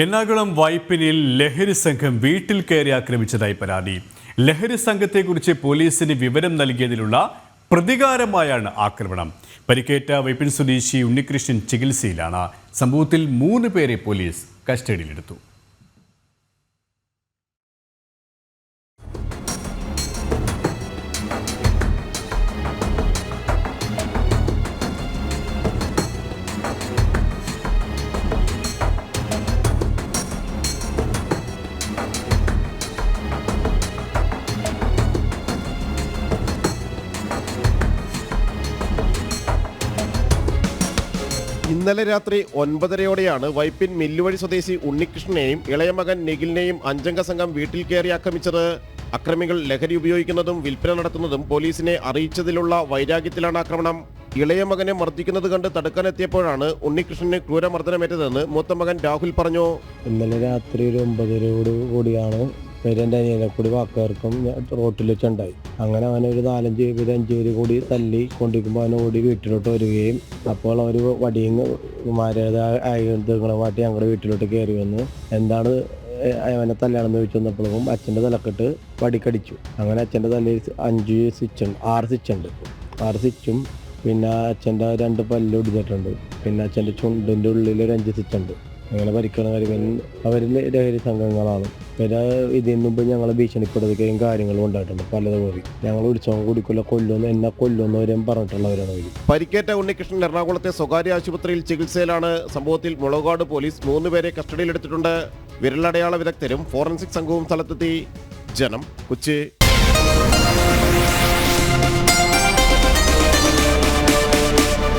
എറണാകുളം വൈപ്പിനിൽ ലഹരി സംഘം വീട്ടിൽ കയറി ആക്രമിച്ചതായി പരാതി. ലഹരി സംഘത്തെക്കുറിച്ച് പോലീസിന് വിവരം നൽകിയതിലുള്ള പ്രതികാരമായാണ് ആക്രമണം. പരിക്കേറ്റ വൈപ്പിൻ സ്വദേശി ഉണ്ണികൃഷ്ണൻ ചികിത്സയിലാണ്. സംഭവത്തിൽ മൂന്ന് പേരെ പോലീസ് കസ്റ്റഡിയിലെടുത്തു. ഇന്നലെ രാത്രി ഒൻപതരയോടെയാണ് വൈപ്പിൻ മില്ലുവഴി സ്വദേശി ഉണ്ണികൃഷ്ണനെയും ഇളയ മകൻ നിഖിലിനെയും അഞ്ചംഗ സംഘം വീട്ടിൽ കയറി ആക്രമിച്ചത്. അക്രമികൾ ലഹരി ഉപയോഗിക്കുന്നതും വിൽപ്പന നടത്തുന്നതും പോലീസിനെ അറിയിച്ചതിലുള്ള വൈരാഗ്യത്തിലാണ് ആക്രമണം. ഇളയ മകനെ മർദ്ദിക്കുന്നത് കണ്ട് തടുക്കാനെത്തിയപ്പോഴാണ് ഉണ്ണികൃഷ്ണന് ക്രൂരമർദ്ദനമേറ്റതെന്ന് മൂത്ത മകൻ രാഹുൽ പറഞ്ഞു. ഇന്നലെ രാത്രി ഒരു ഒമ്പതരയോട് കൂടിയാണ് പേരെന്റെ അനിയനെ കൂടി വാക്കുകാർക്കും റോട്ടിൽ വെച്ചുണ്ടായി അങ്ങനെ അവനെ ഒരു നാലഞ്ച് പേര് അഞ്ച് പേര് കൂടി തല്ലി കൊണ്ടിരിക്കുമ്പോൾ അവനെ ഓടി വീട്ടിലോട്ട് വരികയും അപ്പോൾ അവർ വടിയും മാരേത ആയുധങ്ങളുമായിട്ട് ഞങ്ങളുടെ വീട്ടിലോട്ട് കയറി വന്ന്. എന്താണ് അവനെ തല്ലാണെന്ന് ചോദിച്ചു വന്നപ്പോഴും അച്ഛന്റെ തലക്കെട്ട് വടിക്കടിച്ചു. അങ്ങനെ അച്ഛന്റെ തലയിൽ അഞ്ച് സ്വിച്ച് ആറ് സ്വിച്ച് ഉണ്ട്. ആറ് സ്വിച്ചും പിന്നെ അച്ഛന്റെ രണ്ട് പല്ല് ഒടിഞ്ഞിട്ടുണ്ട് പിന്നെ അച്ഛന്റെ ചുണ്ടിന്റെ ഉള്ളിൽ ഒരു അഞ്ച് സ്വിച്ച് ഉണ്ട്. അങ്ങനെ ഭരിക്കണ കാര്യം അവരിൽ ലഹരി സംഘങ്ങളാണ്. പിന്നെ ഇതിന് മുമ്പ് ഞങ്ങളെ ഭീഷണിപ്പെടുത്തുകയും കാര്യങ്ങളും ഉണ്ടായിട്ടുണ്ട്. പലതും പോയി ഞങ്ങൾ വിളിച്ചോ കുടിക്കില്ല കൊല്ലുമെന്ന് എന്നെ കൊല്ലുമെന്ന് വരെയും പറഞ്ഞിട്ടുള്ളവരാണ് അവർ പരിക്കേറ്റ ഉണ്ണികൃഷ്ണൻ എറണാകുളത്തെ സ്വകാര്യ ആശുപത്രിയിൽ ചികിത്സയിലാണ് സംഭവത്തിൽ മുളകാട് പോലീസ് മൂന്ന് മൂന്നുപേരെ കസ്റ്റഡിയിലെടുത്തിട്ടുണ്ട്. വിരലടയാള വിദഗ്ധരും ഫോറൻസിക് സംഘവും സ്ഥലത്തെത്തി. ജനം കൊച്ചി.